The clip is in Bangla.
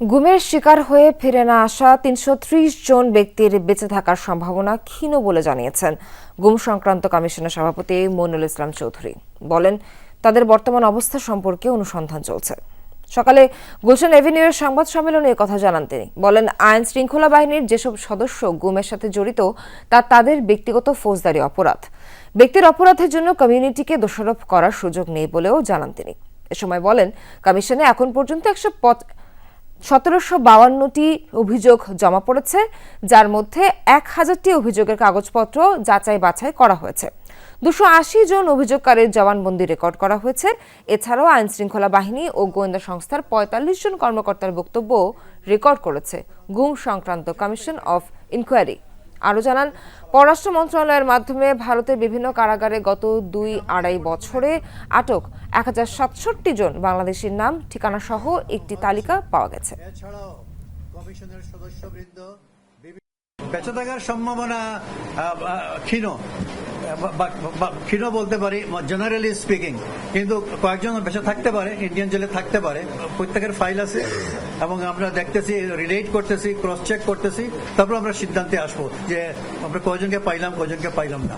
গুমের শিকার হয়ে ফিরে না আসা তিনশো ত্রিশ জন ব্যক্তির বেঁচে থাকার সম্ভাবনা ক্ষীণ বলে জানিয়েছেন গুম সংক্রান্ত কমিশনের সভাপতি মইনুল ইসলাম চৌধুরী। বলেন, তাদের বর্তমান অবস্থা সম্পর্কে অনুসন্ধান চলছে। সকালে গুলশান এভিনিউয়ের সংবাদ সম্মেলনে কথা জানান তিনি। বলেন, আইন শৃঙ্খলা বাহিনীর যেসব সদস্য গুমের সাথে জড়িত, তা তাদের ব্যক্তিগত ফৌজদারি অপরাধ। ব্যক্তির অপরাধের জন্য কমিউনিটিকে দোষারোপ করার সুযোগ নেই বলেও জানান তিনি। এ সময় বলেন, কমিশনে এখন পর্যন্ত একশো সতেরোশো বাউান্নটি অভিযোগ জমা পড়েছে, যার মধ্যে এক হাজারটি অভিযোগের কাগজপত্র যাচাই বাছাই করা হয়েছে। দুশো আশি জন অভিযোগকারীর জবানবন্দি রেকর্ড করা হয়েছে। এছাড়াও আইন শৃঙ্খলা বাহিনী ও গোয়েন্দা সংস্থার পঁয়তাল্লিশ জন কর্মকর্তার বক্তব্য রেকর্ড করেছে, গুম সংক্রান্ত কমিশন অফ ইনকোয়ারি। আরও জানান, পররাষ্ট্র মন্ত্রণালয়ের মাধ্যমে ভারতের বিভিন্ন কারাগারে গত দুই আড়াই বছরে আটক এক হাজার সাতষট্টি জন বাংলাদেশের নাম ঠিকানা সহ একটি তালিকা পাওয়া গেছে। কমিশনের সদস্যবৃন্দ বেঁচে থাকার সম্ভাবনা ক্ষীণ ক্ষীণ বলতে পারি, জেনারেলি স্পিকিং, কিন্তু কয়েকজন বেঁচে থাকতে পারে, ইন্ডিয়ান জেলে থাকতে পারে, প্রত্যেকের ফাইল আছে, এবং আমরা দেখতেছি, রিলেট করতেছি ক্রস চেক করতেছি, তারপর আমরা সিদ্ধান্তে আসব যে আমরা কয়জনকে পাইলাম কয়জনকে পাইলাম না।